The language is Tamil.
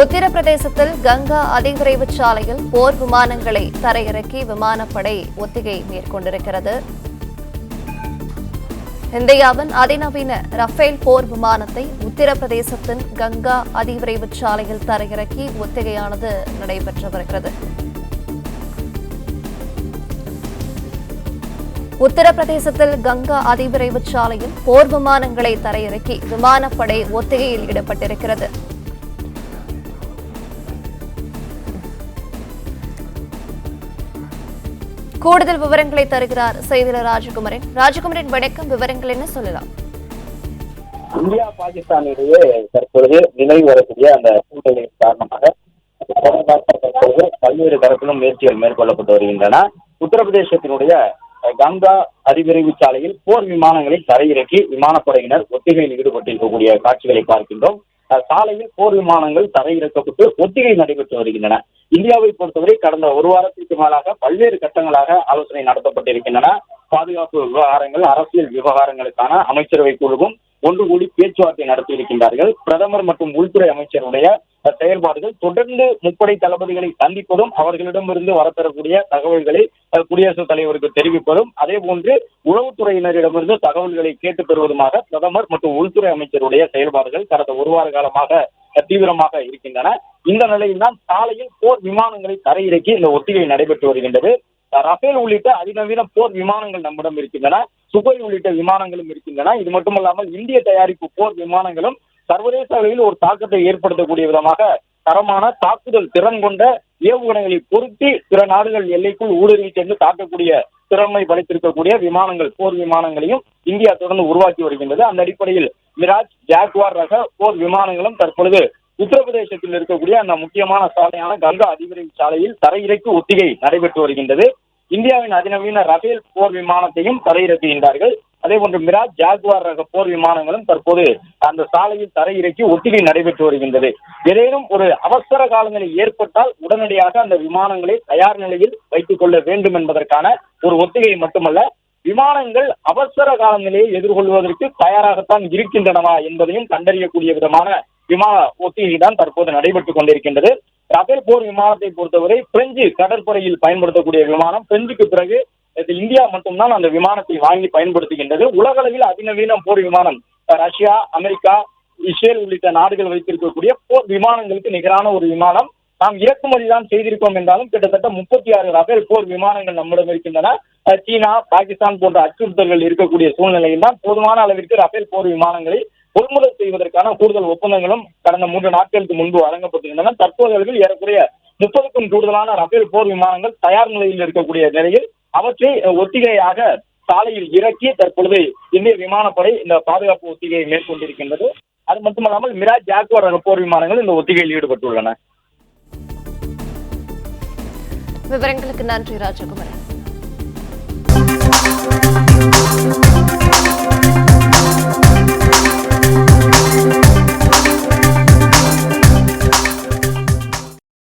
உத்தரப்பிரதேசத்தில் கங்கா அதிவிரைவு சாலையில் போர் விமானங்களை தரையிறக்கி விமானப்படை ஒத்திகை மேற்கொண்டிருக்கிறது. இந்தியாவின் அதிநவீன ரஃபேல் போர் விமானத்தை உத்தரப்பிரதேசத்தின் கங்கா அதிவிரைவு சாலையில் தரையிறக்கி ஒத்திகையானது நடைபெற்று வருகிறது. உத்தரப்பிரதேசத்தில் கங்கா அதிவிரைவு சாலையில் போர் விமானங்களை தரையிறக்கி விமானப்படை ஒத்திகையில் ஈடுபட்டிருக்கிறது. கூடுதல் விவரங்களை தருகிறார் செய்தியாளர் ராஜகுமரன். ராஜகுமரன் வணக்கம். விவரங்கள் என்ன சொல்லலாம்? இந்தியா பாகிஸ்தான் இடையே தற்பொழுது நினைவு வரக்கூடிய அந்த சூழ்நிலையின் காரணமாக தற்பொழுது பல்வேறு தரப்பிலும் முயற்சிகள் மேற்கொள்ளப்பட்டு வருகின்றன. உத்தரப்பிரதேசத்தினுடைய கங்கா அதிவிரைவு சாலையில் போர் விமானங்களை தரையிறக்கி விமானப்படையினர் ஒத்திகையில் ஈடுபட்டிருக்கக்கூடிய காட்சிகளை பார்க்கின்றோம். சாலையில் போர் விமானங்கள் தரையிறக்கப்பட்டு ஒத்திகை நடைபெற்று வருகின்றன. இந்தியாவை பொறுத்தவரை கடந்த ஒரு வாரத்திற்கு மேலாக பல்வேறு கட்டங்களாக ஆலோசனை நடத்தப்பட்டிருக்கின்றன. பாதுகாப்பு விவகாரங்கள் அரசியல் விவகாரங்களுக்கான அமைச்சரவை குழுவும் ஒன்று கூடி பேச்சுவார்த்தை நடத்தி இருக்கின்றார்கள் பிரதமர் மற்றும் உள்துறை அமைச்சருடைய செயல்பாடுகள் தொடர்ந்து முப்படை தளபதிகளை சந்திப்பதும் அவர்களிடமிருந்து வரப்பெறக்கூடிய தகவல்களை குடியரசுத் தலைவருக்கு தெரிவிப்பதும் அதே போன்று உளவுத்துறையினரிடமிருந்து தகவல்களை கேட்டு பெறுவதுமாக பிரதமர் மற்றும் உள்துறை அமைச்சருடைய செயல்பாடுகள் கடந்த ஒரு வார காலமாக தீவிரமாக இருக்கின்றன. இந்த நிலையில் தான் சாலையில் போர் விமானங்களை தரையிறக்கி இந்த ஒத்திகை நடைபெற்று வருகின்றது. ரஃபேல் உள்ளிட்ட அதிநவீன போர் விமானங்கள் நம்மிடம் இருக்கின்றன. சுகோய் உள்ளிட்ட விமானங்களும் இருக்கின்றன. இது மட்டுமல்லாமல் இந்திய தயாரிப்பு போர் விமானங்களும் சர்வதேச அளவில் ஒரு தாக்கத்தை ஏற்படுத்தக்கூடிய விதமாக தரமான தாக்குதல் திறன் கொண்ட ஏவுகணைகளை பொருத்தி பிற நாடுகள் எல்லைக்குள் ஊடுருவி சென்று தாக்கக்கூடிய திறமை படைத்திருக்கக்கூடிய விமானங்கள் போர் விமானங்களையும் இந்தியா தொடர்ந்து உருவாக்கி வருகின்றது. அந்த அடிப்படையில் மிராஜ் ஜாக்வார் ரக போர் விமானங்களும் தற்பொழுது உத்தரப்பிரதேசத்தில் இருக்கக்கூடிய அந்த முக்கியமான சாலையான கங்கா அதிவிரைவு சாலையில் தரையிறக்கு ஒத்திகை நடைபெற்று வருகின்றது. இந்தியாவின் அதிநவீன ரஃபேல் போர் விமானத்தையும் தரையிறக்குகின்றார்கள். அதே போன்று மிராஜ் ஜாகுவார் ரக போர் விமானங்களும் தற்போது அந்த சாலையில் தரையிறக்கி ஒத்திகை நடைபெற்று வருகின்றது. ஏதேனும் ஒரு அவசர காலநிலை ஏற்பட்டால் உடனடியாக அந்த விமானங்களை தயார் நிலையில் வைத்துக் கொள்ள வேண்டும் என்பதற்கான ஒரு ஒத்திகை மட்டுமல்ல விமானங்கள் அவசர காலநிலையை எதிர்கொள்வதற்கு தயாராகத்தான் இருக்கின்றனவா என்பதையும் கண்டறியக்கூடிய விதமான விமான ஒத்திகை தான் தற்போது நடைபெற்றுக் கொண்டிருக்கின்றது. ரஃபேல் போர் விமானத்தை பொறுத்தவரை பிரெஞ்சு கடற்படையில் பயன்படுத்தக்கூடிய விமானம். பிரெஞ்சுக்கு பிறகு இது இந்தியா மட்டும்தான் அந்த விமானத்தை வாங்கி பயன்படுத்துகின்றது. உலகளவில் அதிநவீன போர் விமானம் ரஷ்யா அமெரிக்கா இஸ்ரேல் உள்ளிட்ட நாடுகள் வைத்திருக்கக்கூடிய போர் விமானங்களுக்கு நிகரான ஒரு விமானம். நாம் இறக்குமதி தான் செய்திருக்கோம் என்றாலும் கிட்டத்தட்ட முப்பத்தி ஆறு ரஃபேல் போர் விமானங்கள் நம்மிடம் இருக்கின்றன. சீனா பாகிஸ்தான் போன்ற அச்சுறுத்தல்கள் இருக்கக்கூடிய சூழ்நிலையில் தான் போதுமான அளவிற்கு ரஃபேல் போர் விமானங்களை கொள்முதல் செய்வதற்கான கூடுதல் ஒப்பந்தங்களும் கடந்த மூன்று நாட்களுக்கு முன்பு வழங்கப்பட்டிருந்தன. தற்போது அளவில் ஏறக்குறைய முப்பதுக்கும் கூடுதலான ரஃபேல் போர் விமானங்கள் தயார் நிலையில் இருக்கக்கூடிய நிலையில் அவற்றை ஒத்திகையாக சாலையில் இறக்கி தற்பொழுது இந்திய விமானப்படை இந்த பாதுகாப்பு ஒத்திகையை மேற்கொண்டிருக்கின்றது. அது மட்டுமல்லாமல் மிராஜ் ஜாக்வார் ரக போர் விமானங்கள் இந்த ஒத்திகையில் ஈடுபட்டுள்ளன. விவரங்களுக்கு நன்றி ராஜகுமாரன்.